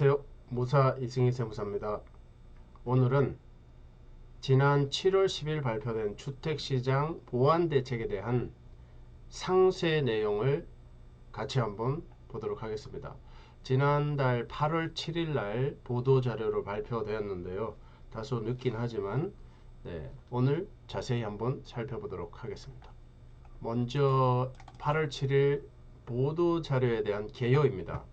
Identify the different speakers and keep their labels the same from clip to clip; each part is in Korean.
Speaker 1: 안녕하세요. 무사 이승희 세무사입니다. 오늘은 지난 7월 10일 발표된 주택시장 보완대책에 대한 상세 내용을 같이 한번 보도록 하겠습니다. 지난달 8월 7일 날 보도자료로 발표되었는데요. 다소 늦긴 하지만 네, 오늘 자세히 한번 살펴보도록 하겠습니다. 먼저 8월 7일 보도자료에 대한 개요입니다.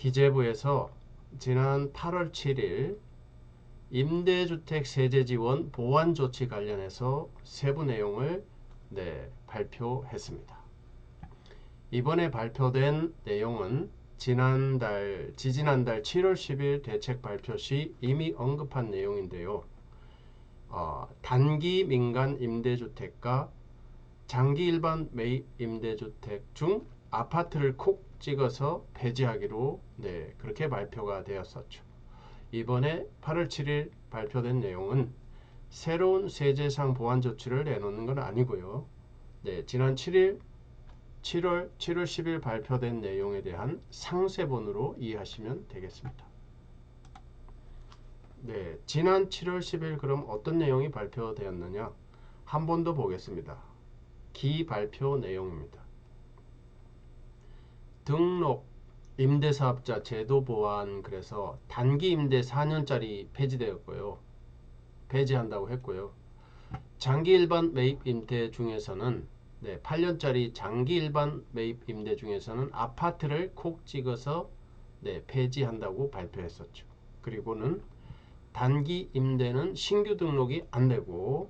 Speaker 1: 기재부에서 지난 8월 7일 임대주택 세제 지원 보완 조치 관련해서 세부 내용을 네, 발표했습니다. 이번에 발표된 내용은 지난달 지지난달 7월 10일 대책 발표 시 이미 언급한 내용인데요. 어, 단기 민간 임대주택과 장기 일반 매입 임대주택 중 아파트를 콕 찍어서 폐지하기로 네, 그렇게 발표가 되었었죠. 이번에 8월 7일 발표된 내용은 새로운 세제상 보완 조치를 내놓는 건 아니고요. 네, 지난 7일 7월 7월 10일 발표된 내용에 대한 상세본으로 이해하시면 되겠습니다. 네, 지난 7월 10일 그럼 어떤 내용이 발표되었느냐? 한 번 더 보겠습니다. 기 발표 내용입니다. 등록 임대사업자 제도 보완 그래서 단기 임대 4년짜리 폐지되었고요. 폐지한다고 했고요. 장기 일반 매입 임대 중에서는 네, 8년짜리 장기 일반 매입 임대 중에서는 아파트를 콕 찍어서 네, 폐지한다고 발표했었죠. 그리고는 단기 임대는 신규 등록이 안 되고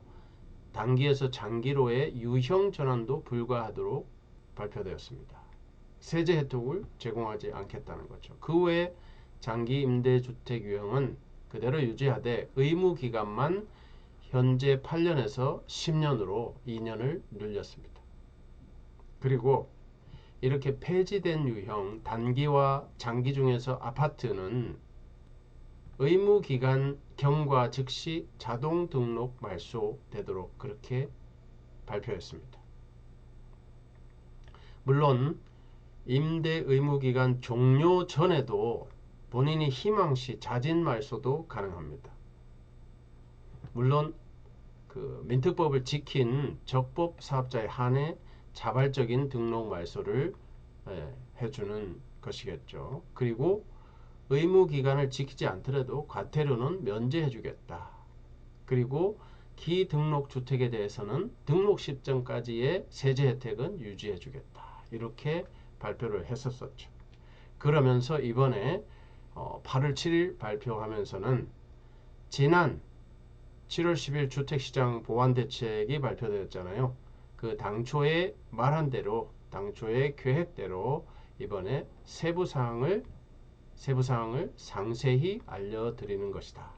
Speaker 1: 단기에서 장기로의 유형 전환도 불가하도록 발표되었습니다. 세제 혜택을 제공하지 않겠다는 거죠. 그 외에 장기 임대주택 유형은 그대로 유지하되 의무 기간만 현재 8년에서 10년으로 2년을 늘렸습니다. 그리고 이렇게 폐지된 유형 단기와 장기 중에서 아파트는 의무 기간 경과 즉시 자동 등록 말소 되도록 그렇게 발표했습니다. 물론 임대 의무기간 종료 전에도 본인이 희망시 자진 말소도 가능합니다. 물론 그 민특법을 지킨 적법 사업자에 한해 자발적인 등록 말소를 예, 해주는 것이겠죠. 그리고 의무 기간을 지키지 않더라도 과태료는 면제해 주겠다. 그리고 기등록 주택에 대해서는 등록 시점까지의 세제 혜택은 유지해 주겠다. 이렇게 발표를 했었었죠. 그러면서 이번에 어, 8월 7일 발표하면서는 지난 7월 10일 주택시장 보완대책이 발표되었잖아요. 그 당초에 말한 대로 당초의 계획대로 이번에 세부 사항을 세부 사항을 상세히 알려드리는 것이다.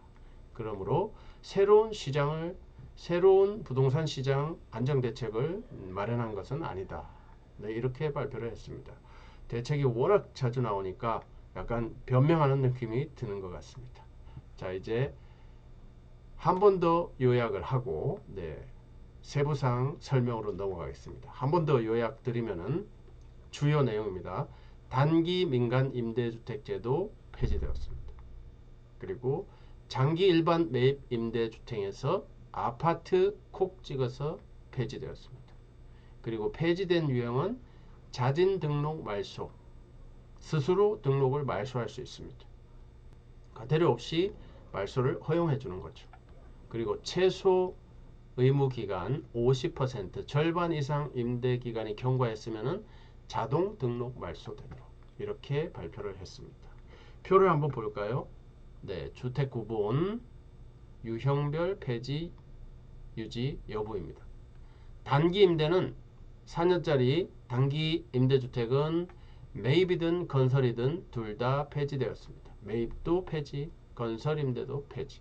Speaker 1: 그러므로 새로운 시장을 새로운 부동산 시장 안정 대책을 마련한 것은 아니다. 네, 이렇게 발표를 했습니다. 대책이 워낙 자주 나오니까 약간 변명하는 느낌이 드는 것 같습니다. 자 이제 한 번 더 요약을 하고 네, 세부사항 설명으로 넘어가겠습니다. 한 번 더 요약 드리면은 주요 내용입니다. 단기 민간 임대주택제도 폐지되었습니다. 그리고 장기 일반 매입 임대주택에서 아파트 콕 찍어서 폐지되었습니다. 그리고 폐지된 유형은 자진 등록 말소 스스로 등록을 말소할 수 있습니다. 과태료 없이 말소를 허용해 주는 거죠. 그리고 최소 의무 기간 50% 절반 이상 임대 기간이 경과했으면 자동 등록 말소되도록 이렇게 발표를 했습니다. 표를 한번 볼까요? 네, 주택 구분 유형별 폐지 유지 여부입니다. 단기 임대는 4년짜리 단기 임대주택은 매입이든 건설이든 둘 다 폐지되었습니다. 매입도 폐지, 건설 임대도 폐지.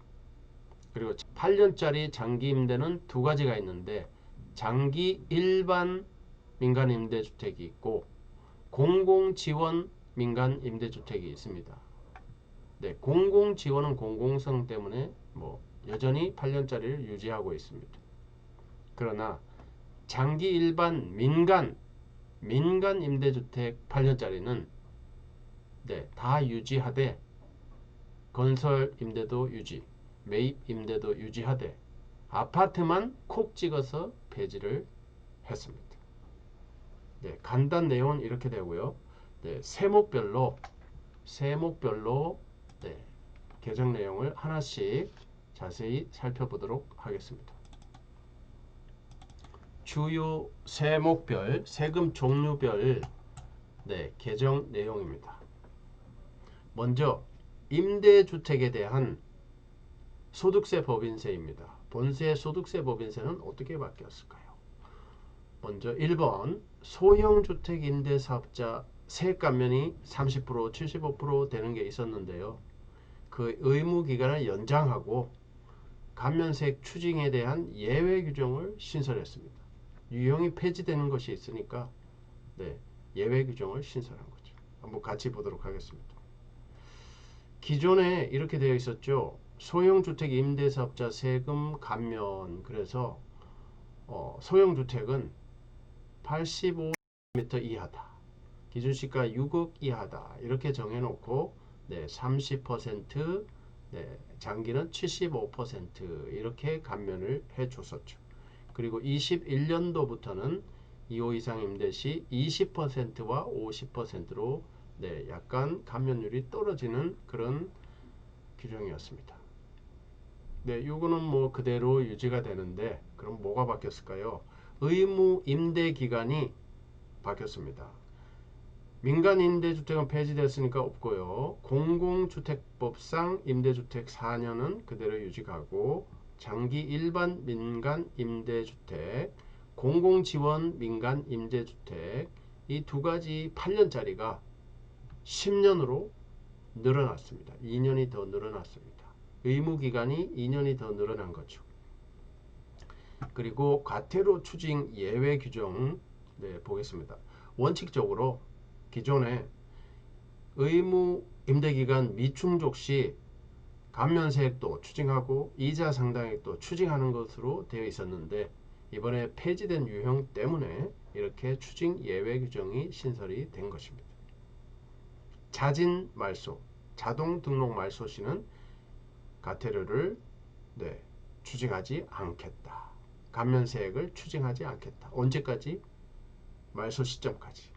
Speaker 1: 그리고 8년짜리 장기 임대는 두 가지가 있는데 장기 일반 민간 임대주택이 있고 공공 지원 민간 임대주택이 있습니다. 네, 공공 지원은 공공성 때문에 뭐 여전히 8년짜리를 유지하고 있습니다. 그러나 장기 일반 민간 민간 임대주택 8년짜리는 네, 다 유지하되 건설 임대도 유지, 매입 임대도 유지하되 아파트만 콕 찍어서 폐지를 했습니다. 네, 간단 내용은 이렇게 되고요. 네, 세목별로 세목별로 네, 개정 내용을 하나씩 자세히 살펴보도록 하겠습니다. 주요 세목별 세금 종류별 네, 개정 내용입니다. 먼저 임대주택에 대한 소득세 법인세입니다. 본세 소득세 법인세는 어떻게 바뀌었을까요? 먼저 1번 소형주택 임대사업자 세액 감면이 30% 75% 되는 게 있었는데요. 그 의무 기간을 연장하고 감면세액 추징에 대한 예외 규정을 신설했습니다. 유형이 폐지되는 것이 있으니까 네, 예외 규정을 신설한 거죠. 한번 같이 보도록 하겠습니다. 기존에 이렇게 되어 있었죠. 소형주택 임대사업자 세금 감면 그래서 어, 소형주택은 85m 이하다. 기준시가 6억 이하다. 이렇게 정해놓고 네, 30% 네, 장기는 75% 이렇게 감면을 해줬었죠. 그리고 21년도부터는 2호 이상 임대 시 20%와 50%로 네, 약간 감면율이 떨어지는 그런 규정이었습니다. 네, 요거는 뭐 그대로 유지가 되는데 그럼 뭐가 바뀌었을까요? 의무 임대 기간이 바뀌었습니다. 민간 임대주택은 폐지됐으니까 없고요. 공공주택법상 임대주택 4년은 그대로 유지하고 장기 일반 민간 임대주택, 공공지원 민간 임대주택 이 두 가지 8년짜리가 10년으로 늘어났습니다. 2년이 더 늘어났습니다. 의무 기간이 2년이 더 늘어난 거죠. 그리고 과태료 추징 예외 규정 네, 보겠습니다. 원칙적으로 기존에 의무 임대기간 미충족 시 감면세액도 추징하고 이자 상당액도 추징하는 것으로 되어 있었는데 이번에 폐지된 유형 때문에 이렇게 추징 예외 규정이 신설이 된 것입니다. 자진 말소, 자동 등록 말소 시는 가태료를 네, 추징하지 않겠다. 감면세액을 추징하지 않겠다. 언제까지? 말소 시점까지.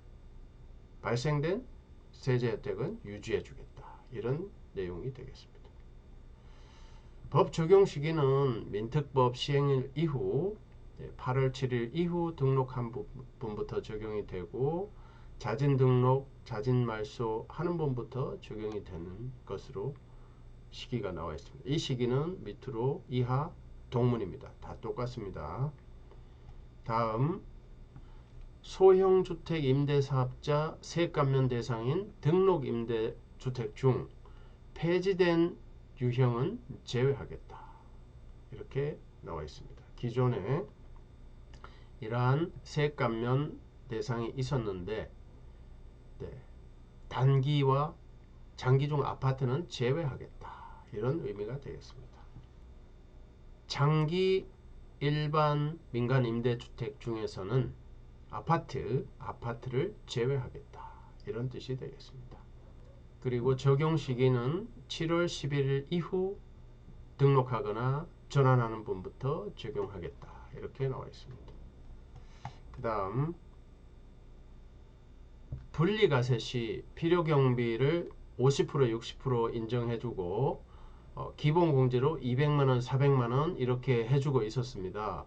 Speaker 1: 발생된 세제 혜택은 유지해 주겠다. 이런 내용이 되겠습니다. 법 적용 시기는 민특법 시행일 이후 8월 7일 이후 등록한 분부터 적용이 되고 자진 등록, 자진 말소 하는 분부터 적용이 되는 것으로 시기가 나와 있습니다. 이 시기는 밑으로 이하 동문입니다. 다 똑같습니다. 다음 소형주택 임대사업자 세감면 대상인 등록임대주택 중 폐지된 유형은 제외하겠다. 이렇게 나와 있습니다. 기존에 이러한 세 감면 대상이 있었는데 네, 단기와 장기 중 아파트는 제외하겠다. 이런 의미가 되겠습니다. 장기 일반 민간 임대주택 중에서는 아파트, 아파트를 제외하겠다. 이런 뜻이 되겠습니다. 그리고 적용 시기는 7월 11일 이후 등록하거나 전환하는 분부터 적용하겠다. 이렇게 나와 있습니다. 그 다음 분리가세 시 필요경비를 50% 60% 인정해주고 어, 기본공제로 200만원 400만원 이렇게 해주고 있었습니다.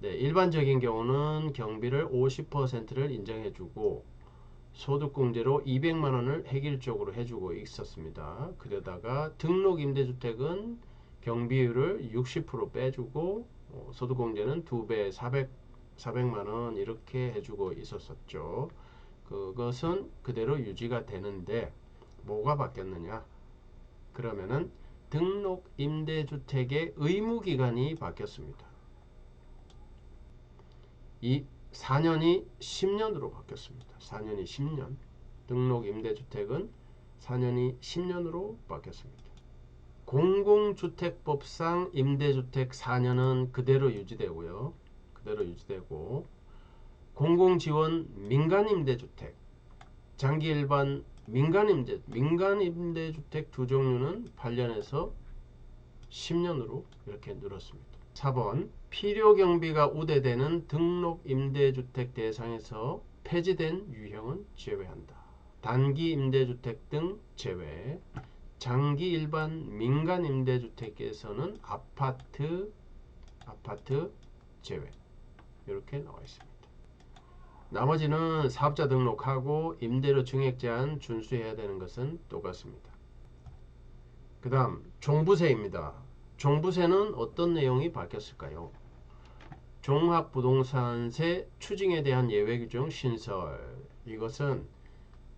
Speaker 1: 네, 일반적인 경우는 경비를 50%를 인정해주고 소득공제로 200만 원을 획일적으로 해주고 있었습니다. 그러다가 등록 임대주택은 경비율을 60% 빼주고 어, 소득공제는 2배 400, 400만 원 이렇게 해주고 있었었죠. 그것은 그대로 유지가 되는데 뭐가 바뀌었느냐? 그러면은 등록 임대주택의 의무기간이 바뀌었습니다. 이 4년이 10년으로 바뀌었습니다. 4년이 10년. 등록 임대주택은 4년이 10년으로 바뀌었습니다. 공공주택법상 임대주택 4년은 그대로 유지되고요. 그대로 유지되고 공공지원 민간임대주택 장기 일반 민간 임대 민간 임대 주택 두 종류는 8년에서 10년으로 이렇게 늘었습니다. 4번 필요 경비가 우대되는 등록 임대주택 대상에서 폐지된 유형은 제외한다. 단기 임대주택 등 제외. 장기 일반 민간 임대주택에서는 아파트 아파트 제외. 이렇게 나와 있습니다. 나머지는 사업자 등록하고 임대료 증액 제한 준수해야 되는 것은 똑같습니다. 그 다음 종부세입니다. 종부세는 어떤 내용이 밝혔을까요? 종합부동산세 추징에 대한 예외 규정 신설 이것은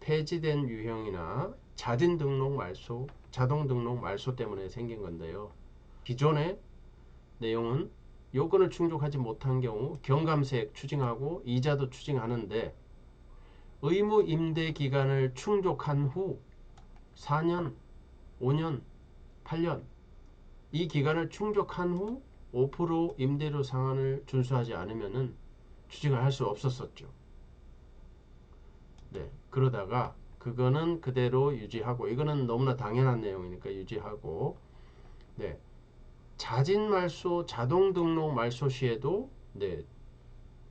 Speaker 1: 폐지된 유형이나 자진 등록 말소, 자동 등록 말소 때문에 생긴 건데요. 기존의 내용은 요건을 충족하지 못한 경우 경감세액 추징하고 이자도 추징하는데 의무 임대 기간을 충족한 후 4년, 5년, 8년 이 기간을 충족한 후 5% 임대료 상한을 준수하지 않으면은 추징을 할 수 없었었죠. 네, 그러다가 그거는 그대로 유지하고 이거는 너무나 당연한 내용이니까 유지하고 네, 자진 말소, 자동 등록 말소 시에도 네,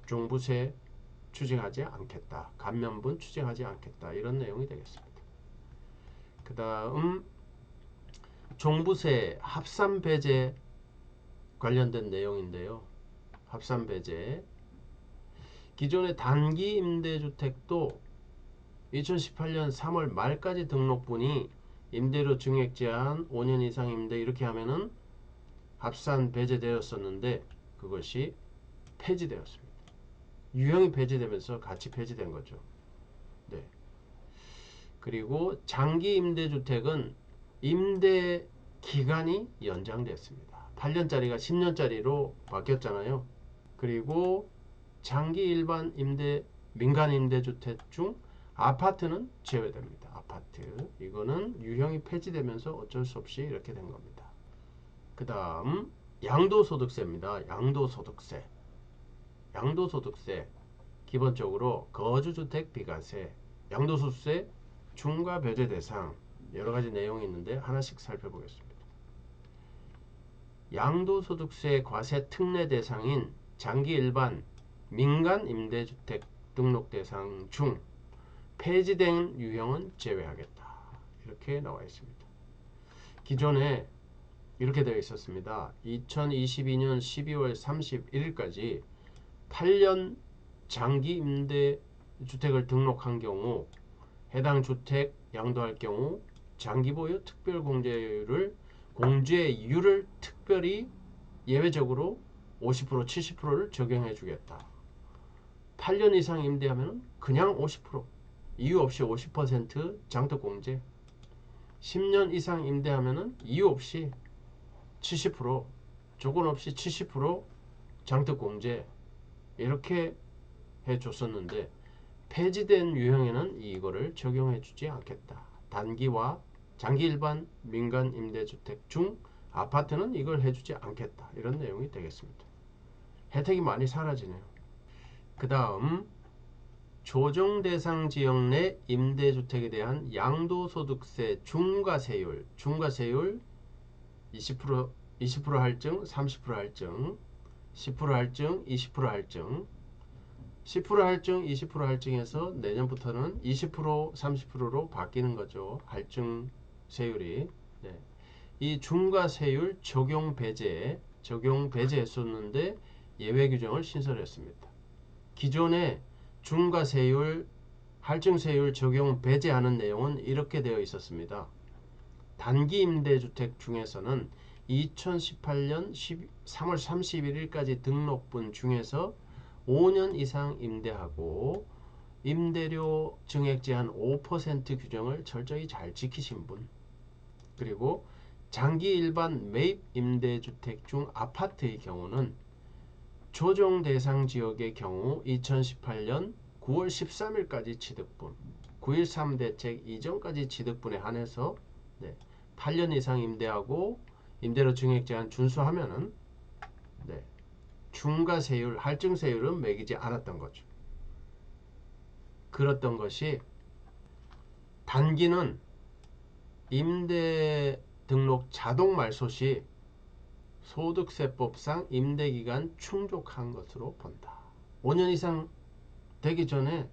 Speaker 1: 종부세 추징하지 않겠다. 감면분 추징하지 않겠다. 이런 내용이 되겠습니다. 그 다음 종부세 합산 배제 관련된 내용인데요. 합산 배제 기존의 단기 임대주택도 2018년 3월 말까지 등록분이 임대료 증액 제한 5년 이상 임대 이렇게 하면은 합산 배제되었었는데 그것이 폐지되었습니다. 유형이 폐지되면서 같이 폐지된 거죠. 네. 그리고 장기 임대주택은 임대 기간이 연장됐습니다. 8년짜리가 10년짜리로 바뀌었잖아요. 그리고 장기 일반 임대 민간 임대주택 중 아파트는 제외됩니다. 아파트 이거는 유형이 폐지되면서 어쩔 수 없이 이렇게 된 겁니다. 그 다음 양도소득세입니다. 양도소득세 양도소득세 기본적으로 거주주택 비과세 양도소득세 중과 배제 대상 여러 가지 내용이 있는데 하나씩 살펴보겠습니다. 양도소득세 과세 특례 대상인 장기 일반 민간 임대주택 등록 대상 중 폐지된 유형은 제외하겠다. 이렇게 나와 있습니다. 기존에 이렇게 되어 있었습니다. 2022년 12월 31일까지 8년 장기 임대 주택을 등록한 경우 해당 주택 양도할 경우 장기 보유 특별 공제율을 공제율을 특별히 예외적으로 50% 70%를 적용해 주겠다. 8년 이상 임대하면 그냥 50% 이유 없이 50% 장독 공제 10년 이상 임대하면 이유 없이 70% 조건 없이 70% 장독 공제 이렇게 해 줬었는데 폐지된 유형에는 이거를 적용해 주지 않겠다. 단기와 장기 일반 민간 임대주택 중 아파트는 이걸 해주지 않겠다. 이런 내용이 되겠습니다. 혜택이 많이 사라지네요. 그 다음 조정 대상 지역 내 임대주택에 대한 양도소득세 중과세율, 중과세율 20% 20% 할증, 30% 할증, 10% 할증, 20% 할증, 10% 할증, 20% 할증에서 내년부터는 20% 30%로 바뀌는 거죠. 할증 세율이. 네. 이 중과 세율 적용 배제, 적용 배제했었는데 예외 규정을 신설했습니다. 기존에 중과 세율, 할증 세율 적용 배제하는 내용은 이렇게 되어 있었습니다. 단기 임대주택 중에서는 2018년 10, 3월 31일까지 등록분 중에서 5년 이상 임대하고 임대료 증액 제한 5% 규정을 철저히 잘 지키신 분 그리고 장기 일반 매입 임대주택 중 아파트의 경우는 조정 대상 지역의 경우 2018년 9월 13일까지 취득분 9.13 대책 이전까지 취득분에 한해서 네, 8년 이상 임대하고 임대료 증액 제한 준수하면은 네, 중과세율, 할증세율은 매기지 않았던 거죠. 그랬던 것이 단기는 임대 등록 자동 말소 시 소득세법상 임대기간 충족한 것으로 본다. 5년 이상 되기 전에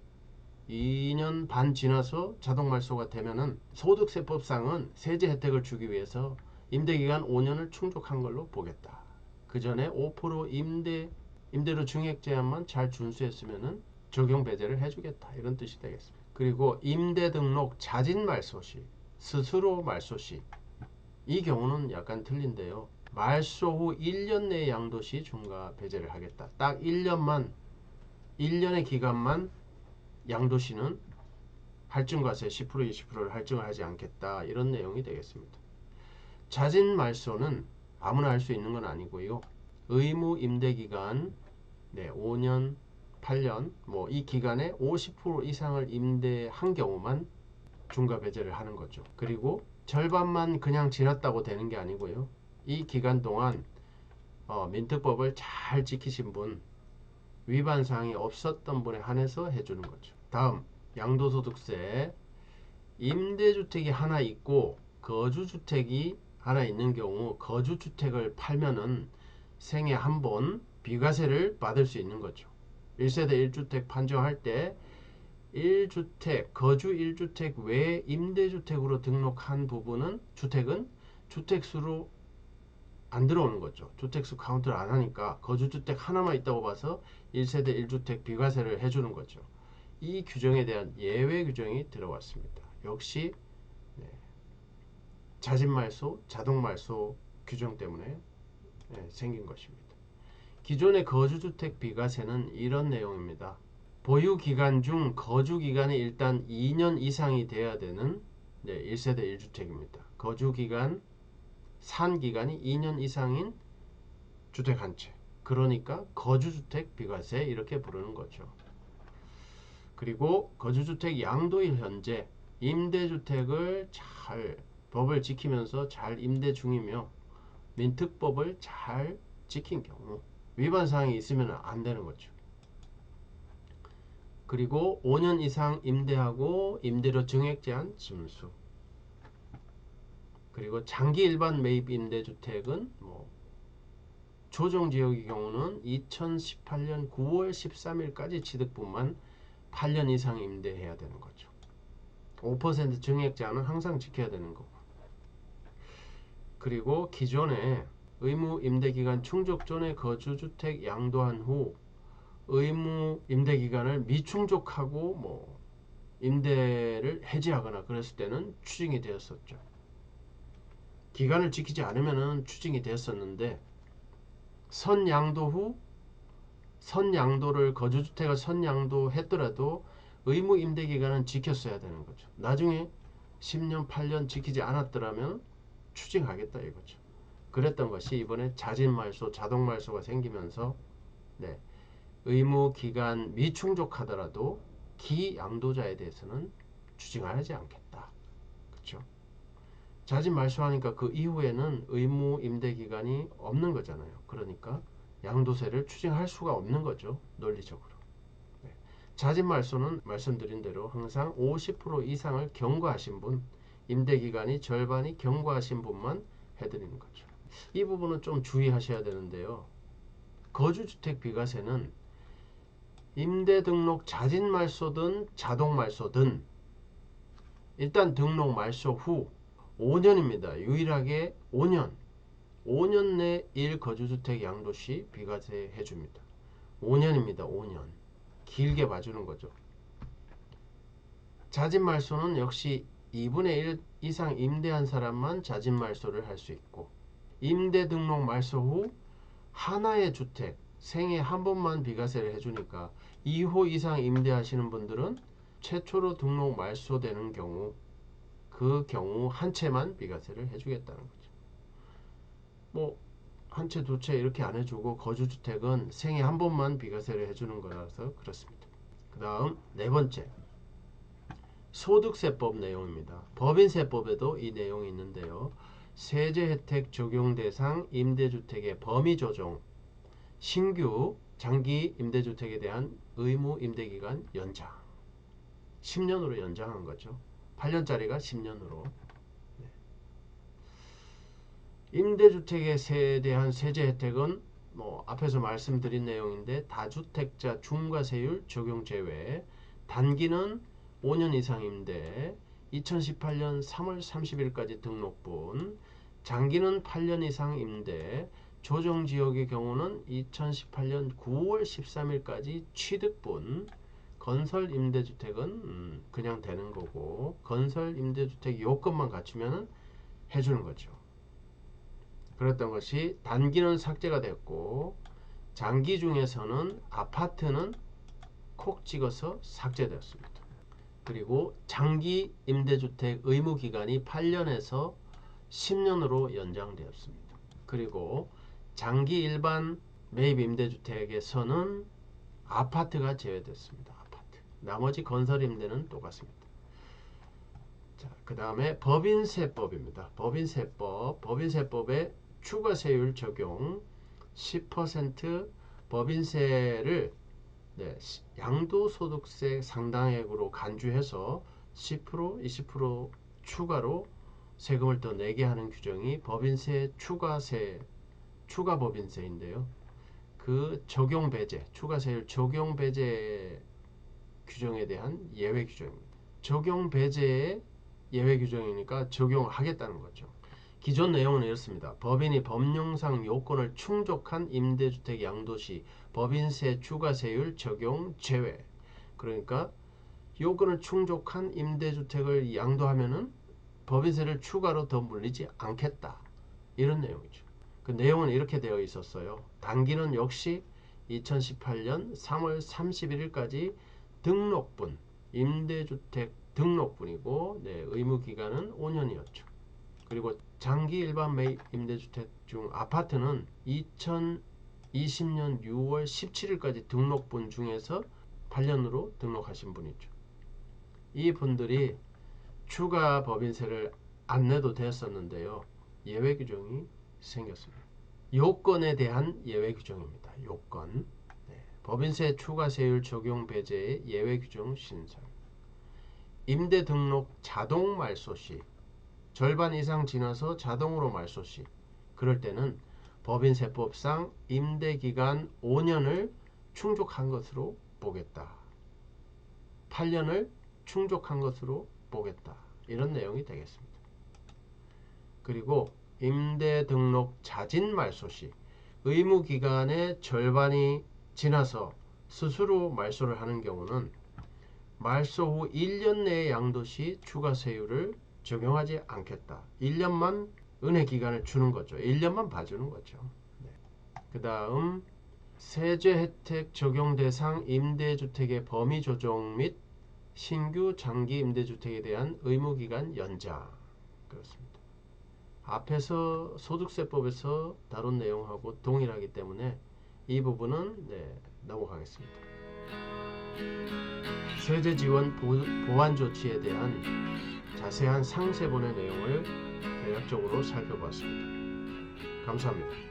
Speaker 1: 2년 반 지나서 자동 말소가 되면은 소득세법상은 세제 혜택을 주기 위해서 임대기간 5년을 충족한 걸로 보겠다. 그 전에 5% 임대 임대료 증액 제한만 잘 준수했으면은 적용 배제를 해주겠다 이런 뜻이 되겠습니다. 그리고 임대 등록 자진 말소 시 스스로 말소 시 이 경우는 약간 틀린데요. 말소 후 1년 내 양도 시 중과 배제를 하겠다. 딱 1년만 1년의 기간만 양도시는 할증과세 10% 20%를 할증을 하지 않겠다 이런 내용이 되겠습니다. 자진 말소는 아무나 할 수 있는 건 아니고요. 의무 임대 기간 네, 5년, 8년 뭐 이 기간에 50% 이상을 임대한 경우만 중과 배제를 하는 거죠. 그리고 절반만 그냥 지났다고 되는 게 아니고요. 이 기간 동안 어, 민특법을 잘 지키신 분 위반 사항이 없었던 분에 한해서 해주는 거죠. 다음 양도소득세 임대주택이 하나 있고 거주주택이 하나 있는 경우 거주주택을 팔면은 생애 한 번 비과세를 받을 수 있는 거죠. 1세대 1주택 판정할 때 1주택, 거주 1주택 외 임대주택으로 등록한 부분은 주택은 주택수로 안 들어오는 거죠. 주택수 카운트를 안 하니까 거주주택 하나만 있다고 봐서 1세대 1주택 비과세를 해주는 거죠. 이 규정에 대한 예외 규정이 들어왔습니다. 역시 네, 자진말소, 자동말소 규정 때문에 네, 생긴 것입니다. 기존의 거주주택 비과세는 이런 내용입니다. 보유 기간 중 거주 기간이 일단 2년 이상이 돼야 되는 네, 1세대 1주택입니다. 거주 기간 산 기간이 2년 이상인 주택 한 채. 그러니까 거주주택 비과세 이렇게 부르는 거죠. 그리고 거주주택 양도일 현재 임대주택을 잘 법을 지키면서 잘 임대 중이며 민특법을 잘 지킨 경우 위반 사항이 있으면 안 되는 거죠. 그리고 5년 이상 임대하고 임대료 증액 제한 징수 그리고 장기 일반 매입 임대주택은 뭐 조정 지역의 경우는 2018년 9월 13일까지 취득분만 8년 이상 임대해야 되는 거죠. 5% 증액 제한은 항상 지켜야 되는 거고. 그리고 기존에 의무 임대 기간 충족 전에 거주주택 양도한 후 의무 임대 기간을 미충족하고 뭐 임대를 해지하거나 그랬을 때는 추징이 되었었죠. 기간을 지키지 않으면은 추징이 됐었는데 선양도 후 선양도를 거주주택을 선양도 했더라도 의무 임대 기간은 지켰어야 되는 거죠. 나중에 10년 8년 지키지 않았더라면 추징하겠다 이거죠. 그랬던 것이 이번에 자진 말소, 자동 말소가 생기면서 네, 의무 기간 미충족하더라도 기양도자에 대해서는 추징하지 않겠다. 그렇죠? 자진 말소하니까 그 이후에는 의무 임대 기간이 없는 거잖아요. 그러니까 양도세를 추징할 수가 없는 거죠. 논리적으로. 네. 자진 말소는 말씀드린 대로 항상 50% 이상을 경과하신 분, 임대 기간이 절반이 경과하신 분만 해드리는 거죠. 이 부분은 좀 주의하셔야 되는데요. 거주주택 비과세는 임대 등록 자진 말소든 자동 말소든 일단 등록 말소 후 5년입니다. 유일하게 5년 5년 내 1거주주택 양도시 비과세 해줍니다. 5년입니다. 5년 길게 봐주는 거죠. 자진 말소는 역시 2분의 1 이상 임대한 사람만 자진 말소를 할 수 있고 임대 등록 말소 후 하나의 주택 생애 한 번만 비과세를 해주니까 2호 이상 임대하시는 분들은 최초로 등록 말소되는 경우 그 경우 한 채만 비과세를 해주겠다는 거죠. 뭐 한 채, 두 채 이렇게 안 해주고 거주주택은 생애 한 번만 비과세를 해주는 거라서 그렇습니다. 그 다음 네 번째 소득세법 내용입니다. 법인세법에도 이 내용이 있는데요. 세제 혜택 적용 대상 임대주택의 범위 조정 신규 장기 임대주택에 대한 의무 임대기간 연장 10년으로 연장한 거죠. 8년짜리가 10년으로. 임대주택에 세 대한 세제 혜택은 뭐 앞에서 말씀드린 내용인데 다주택자 중과세율 적용 제외 단기는 5년 이상 임대 2018년 3월 30일까지 등록분 장기는 8년 이상 임대 조정 지역의 경우는 2018년 9월 13일까지 취득분 건설 임대주택은 음, 그냥 되는 거고 건설 임대주택 요건만 갖추면 해주는 거죠. 그랬던 것이 단기는 삭제가 됐고 장기 중에서는 아파트는 콕 찍어서 삭제되었습니다. 그리고 장기 임대주택 의무 기간이 8년에서 10년으로 연장되었습니다. 그리고 장기 일반 매입 임대주택에서는 아파트가 제외됐습니다. 아파트. 나머지 건설 임대는 똑같습니다. 자, 그 다음에 법인세법입니다. 법인세법. 법인세법에 추가세율 적용 10% 법인세를 네, 시- 양도소득세 상당액으로 간주해서 10% 20% 추가로 세금을 더 내게 하는 규정이 법인세 추가세 추가 법인세인데요. 그 적용 배제 추가 세율 적용 배제 규정에 대한 예외 규정입니다. 적용 배제의 예외 규정이니까 적용하겠다는 거죠. 기존 내용은 이렇습니다. 법인이 법령상 요건을 충족한 임대주택 양도시 법인세 추가세율 적용 제외. 그러니까 요건을 충족한 임대주택을 양도하면은 법인세를 추가로 더 물리지 않겠다. 이런 내용이죠. 그 내용은 이렇게 되어 있었어요. 단기는 역시 2018년 3월 31일까지 등록분, 임대주택 등록분이고 네, 의무 기간은 5년이었죠. 그리고 장기 일반 매입 임대주택 중 아파트는 2020년 6월 17일까지 등록분 중에서 8년으로 등록하신 분이죠. 이 분들이 추가 법인세를 안 내도 됐었는데요. 예외 규정이 생겼습니다. 요건에 대한 예외 규정입니다. 요건. 네. 법인세 추가세율 적용 배제의 예외 규정 신설. 임대 등록 자동 말소 시 절반 이상 지나서 자동으로 말소 시 그럴 때는 법인세법상 임대 기간 5년을 충족한 것으로 보겠다. 8년을 충족한 것으로 보겠다. 이런 내용이 되겠습니다. 그리고 임대 등록 자진 말소 시 의무 기간의 절반이 지나서 스스로 말소를 하는 경우는 말소 후 1년 내에 양도 시 추가 세율을 적용하지 않겠다. 1년만 은혜 기간을 주는 거죠. 1년만 봐주는 거죠. 그 다음 세제 혜택 적용 대상 임대주택의 범위 조정 및 신규 장기 임대주택에 대한 의무 기간 연장 그렇습니다. 앞에서 소득세법에서 다룬 내용하고 동일하기 때문에 이 부분은 네, 넘어가겠습니다. 세제 지원 보, 보완 조치에 대한 자세한 상세본의 내용을 대략적으로 살펴봤습니다. 감사합니다.